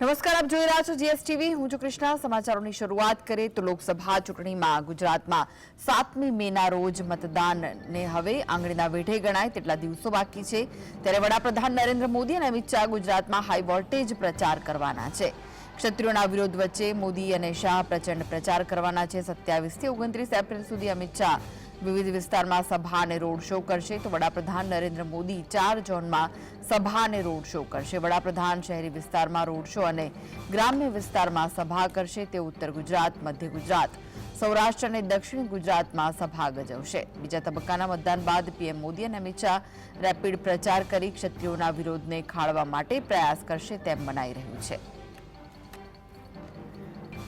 નમસ્કાર, આપ જોઈ રહ્યા છો જીએસટીવી. હું છું કૃષ્ણા. સમાચારોની શરૂઆત કરીએ તો લોકસભા ચૂંટણીમાં ગુજરાતમાં સાતમી મેના રોજ મતદાનને હવે આંગળીના વેઢે ગણાય તેટલા દિવસો બાકી છે. ત્યારે વડાપ્રધાન નરેન્દ્ર મોદી અને અમિત શાહ ગુજરાતમાં હાઈ વોલ્ટેજ પ્રચાર કરવાના છે. ક્ષત્રિયોના વિરોધ વચ્ચે મોદી અને શાહ પ્રચંડ પ્રચાર કરવાના છે. સત્યાવીસથી ઓગણત્રીસ એપ્રિલ સુધી અમિત શાહ વિવિધ વિસ્તારમાં સભા અને રોડ શો કરશે. તો વડાપ્રધાન નરેન્દ્ર મોદી ચાર ઝોનમાં સભા અને રોડ શો કરશે. વડાપ્રધાન શહેરી વિસ્તારમાં રોડ શો અને ગ્રામ્ય વિસ્તારમાં સભા કરશે. તે ઉત્તર ગુજરાત, મધ્ય ગુજરાત, સૌરાષ્ટ્ર અને દક્ષિણ ગુજરાતમાં સભા ગજવશે. બીજા તબક્કાના મતદાન બાદ પીએમ મોદી અને અમિત શાહ રેપિડ પ્રચાર કરી ક્ષત્રિયોના વિરોધને ખાળવા માટે પ્રયાસ કરશે તેમ મનાઈ રહ્યું છે.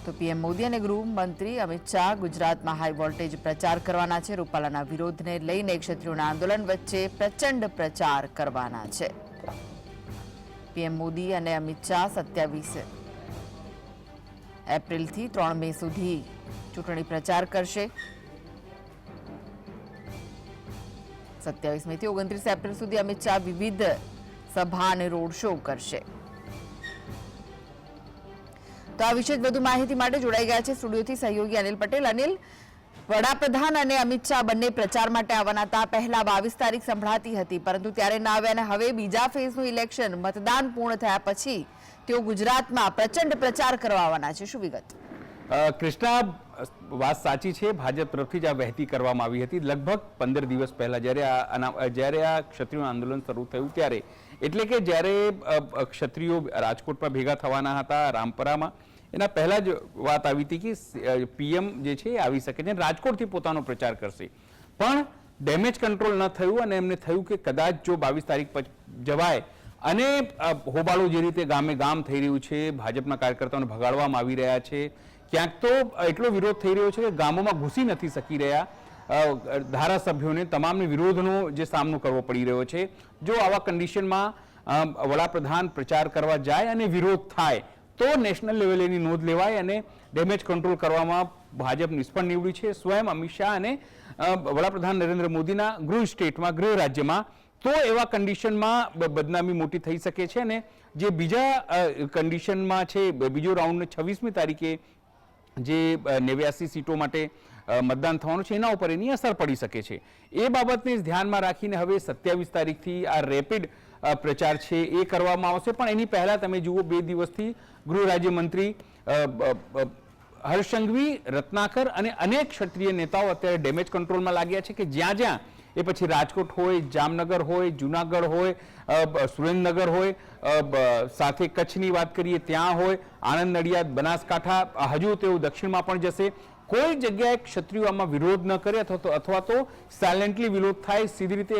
તો પીએમ મોદી અને ગૃહમંત્રી અમિત શાહ ગુજરાતમાં હાઈ વોલ્ટેજ પ્રચાર કરવાના છે. રૂપાલાના વિરોધને લઈને ક્ષત્રિયોના આંદોલન વચ્ચે પ્રચંડ પ્રચાર કરવાના છે. પીએમ મોદી અને અમિત શાહ સત્યાવીસ એપ્રિલથી ત્રણ મે સુધી ચૂંટણી પ્રચાર કરશે. સત્યાવીસ મે થી ઓગણત્રીસ એપ્રિલ સુધી અમિત શાહ વિવિધ સભા અને રોડ શો કરશે. તો આ વિશે વધુ માહિતી માટે જોડાઈ ગયા છે સ્ટુડિયોથી સહયોગી અનિલ પટેલ. અનિલ, વડાપ્રધાન અને અમિત શાહ બંને પ્રચાર માટે આવવાના હતા. પહેલા બાવીસ તારીખ સંભળાતી હતી, પરંતુ ત્યારે ના આવ્યા અને હવે બીજા ફેઝનું ઇલેક્શન મતદાન પૂર્ણ થયા પછી તેઓ ગુજરાતમાં પ્રચંડ પ્રચાર કરવા આવવાના છે. શું વિગત? કૃષ્ણા વાત સાચી છે, ભાજપ તરફથી જ આ વહેતી કરવામાં આવી હતી. લગભગ પંદર દિવસ પહેલાં જ્યારે આ જ્યારે આ ક્ષત્રિય આંદોલન શરૂ થયું ત્યારે, એટલે કે જ્યારે ક્ષત્રિયો રાજકોટમાં ભેગા થવાના હતા રામપરામાં, એના પહેલાં જ વાત આવી હતી કે પીએમ જે છે આવી શકે છે રાજકોટથી પોતાનો પ્રચાર કરશે. પણ ડેમેજ કંટ્રોલ ન થયું અને એમને થયું કે કદાચ જો બાવીસ તારીખ જવાય અને હોબાળો જે રીતે ગામે ગામ થઈ રહ્યું છે, ભાજપના કાર્યકર્તાઓને ભગાડવામાં આવી રહ્યા છે ક્યાંક તો એટલો વિરોધ થઈ રહ્યો છે કે ગામોમાં ઘૂસી નથી શકી રહ્યા. ધારાસભ્યોને તમામને વિરોધનો જે સામનો કરવો પડી રહ્યો છે. જો આવા કન્ડિશનમાં વડાપ્રધાન પ્રચાર કરવા જાય અને વિરોધ થાય, તો નેશનલ લેવલે એની નોંધ લેવાય અને ડેમેજ કંટ્રોલ કરવામાં ભાજપ નિષ્ફળ નીવડ્યું છે. સ્વયં અમિત શાહ અને વડાપ્રધાન નરેન્દ્ર મોદીના ગૃહ સ્ટેટમાં, ગૃહ રાજ્યમાં, તો એવા કન્ડિશનમાં બદનામી મોટી થઈ શકે છે અને જે બીજા કન્ડિશનમાં છે બીજો રાઉન્ડ છવ્વીસમી તારીખે જે નેવ્યાસી સીટો માટે મતદાન થવાનું છે, એના ઉપર એની અસર પડી શકે છે. એ બાબતને ધ્યાનમાં રાખીને હવે સત્યાવીસ તારીખથી આ રેપિડ પ્રચાર છે એ કરવામાં આવશે. પણ એની પહેલાં તમે જુઓ, બે દિવસથી ગૃહ રાજ્યમંત્રી હર્ષંઘવી રત્નાકર અને અનેક ક્ષત્રિય નેતાઓ અત્યારે ડેમેજ કંટ્રોલમાં લાગ્યા છે કે જ્યાં જ્યાં એ પછી રાજકોટ હોય, જામનગર હોય, જુનાગઢ હોય સુરેન્દ્રનગર હોય સાથે કચ્છની વાત કરીએ ત્યાં હોય, આણંદ નડિયાદ, બનાસકાંઠા હજુ તેઓ દક્ષિણમાં પણ જશે. કોઈ જગ્યાએ ક્ષત્રિયો આમાં વિરોધ ન કરે અથવા તો અથવા તો સાયલેન્ટલી વિરોધ થાય, સીધી રીતે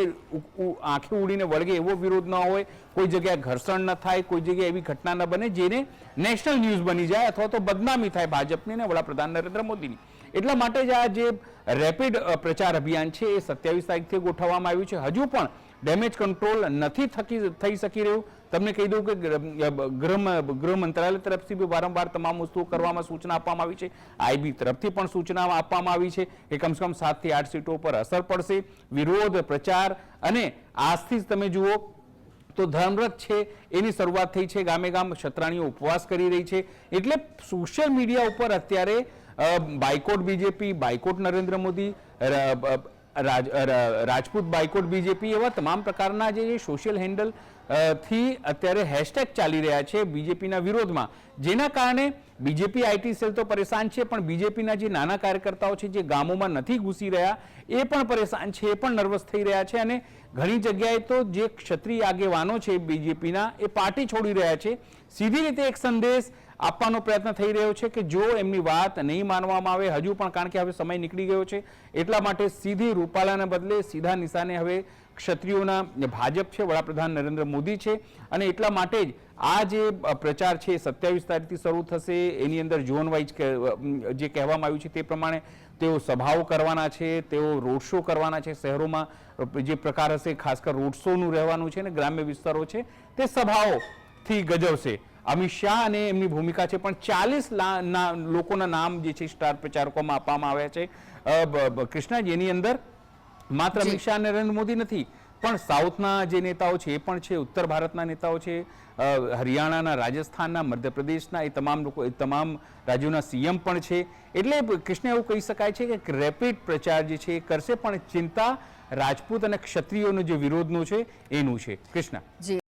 આંખે ઉડીને વળગે એવો વિરોધ ન હોય, કોઈ જગ્યાએ ઘર્ષણ ન થાય, કોઈ જગ્યાએ એવી ઘટના ન બને જેને નેશનલ ન્યૂઝ બની જાય અથવા તો બદનામી થાય ભાજપની અને વડાપ્રધાન નરેન્દ્ર મોદીની. એટલા માટે જ આ જે રેપિડ પ્રચાર અભિયાન છે એ સત્યાવીસ તારીખથી ગોઠવવામાં આવ્યું છે. હજુ પણ ડેમેજ કંટ્રોલ નથી થકી થઈ શકી રહ્યું. તમને કહી દઉં કે ગૃહ ગૃહ- મંત્રાલય તરફથી બી વારંવાર તમામ વસ્તુઓ કરવામાં સૂચના આપવામાં આવી છે. આઈબી તરફથી પણ સૂચના આપવામાં આવી છે કે કમસે કમ સાતથી આઠ સીટો પર અસર પડશે. વિરોધ, પ્રચાર અને આજથી જ તમે જુઓ તો ધર્મરથ છે એની શરૂઆત થઈ છે. ગામે ગામ ક્ષત્રાણીઓ ઉપવાસ કરી રહી છે. એટલે સોશિયલ મીડિયા ઉપર અત્યારે boycott BJP, boycott Narendra Modi Rajput boycott BJP એવા તમામ પ્રકારના જે સોશિયલ હેન્ડલથી અત્યારે હેશટેગ ચાલી રહ્યા છે બીજેપીના વિરોધમાં. જેના કારણે બીજેપી આઈટી સેલ તો પરેશાન છે, પણ બીજેપીના જે નાના કાર્યકર્તાઓ છે, જે ગામોમાં નથી ઘૂસી રહ્યા, એ પણ પરેશાન છે, એ પણ નર્વસ થઈ રહ્યા છે અને ઘણી જગ્યાએ તો જે ક્ષત્રિય આગેવાનો છે બીજેપીના એ પાર્ટી છોડી રહ્યા છે. સીધી રીતે એક સંદેશ આપવાનો પ્રયત્ન થઈ રહ્યો છે કે જો એમની વાત નહીં માનવામાં આવે, હજુ પણ કારણ કે હવે સમય નીકળી ગયો છે, એટલા માટે સીધી રૂપાલાના બદલે સીધા નિશાને હવે ક્ષત્રિયોના ભાજપ છે, વડાપ્રધાન નરેન્દ્ર મોદી છે અને એટલા માટે જ આ જે પ્રચાર છે, સત્યાવીસ તારીખથી શરૂ થશે, એની અંદર ઝોન વાઇઝ જે કહેવામાં આવ્યું છે તે પ્રમાણે તેઓ સભાઓ કરવાના છે, તેઓ રોડ શો કરવાના છે, શહેરોમાં જે પ્રકાર હશે, ખાસ કર રોડ શોનું રહેવાનું છે અને ગ્રામ્ય વિસ્તારો છે, તે સભાઓથી ગજવશે. અમિત શાહ અને એમની ભૂમિકા છે, પણ ચાલીસ લોકોના નામ જે છે, સ્ટાર પ્રચારકોમાં આપવામાં આવ્યા છે. કૃષ્ણાજી જેની અંદર માત્ર. અમિત શાહ નરેન્દ્ર મોદી નથી પણ સાઉથના જે નેતાઓ છે એ પણ છે ઉત્તર ભારતના નેતાઓ છે હરિયાણાના રાજસ્થાનના મધ્યપ્રદેશના એ તમામ લોકો એ તમામ રાજ્યોના સીએમ પણ છે. એટલે કૃષ્ણ એવું કહી શકાય છે કે રેપિડ પ્રચાર જે છે એ કરશે પણ ચિંતા રાજપૂત અને ક્ષત્રિયોનો જે વિરોધનો છે એનું છે. કૃષ્ણ.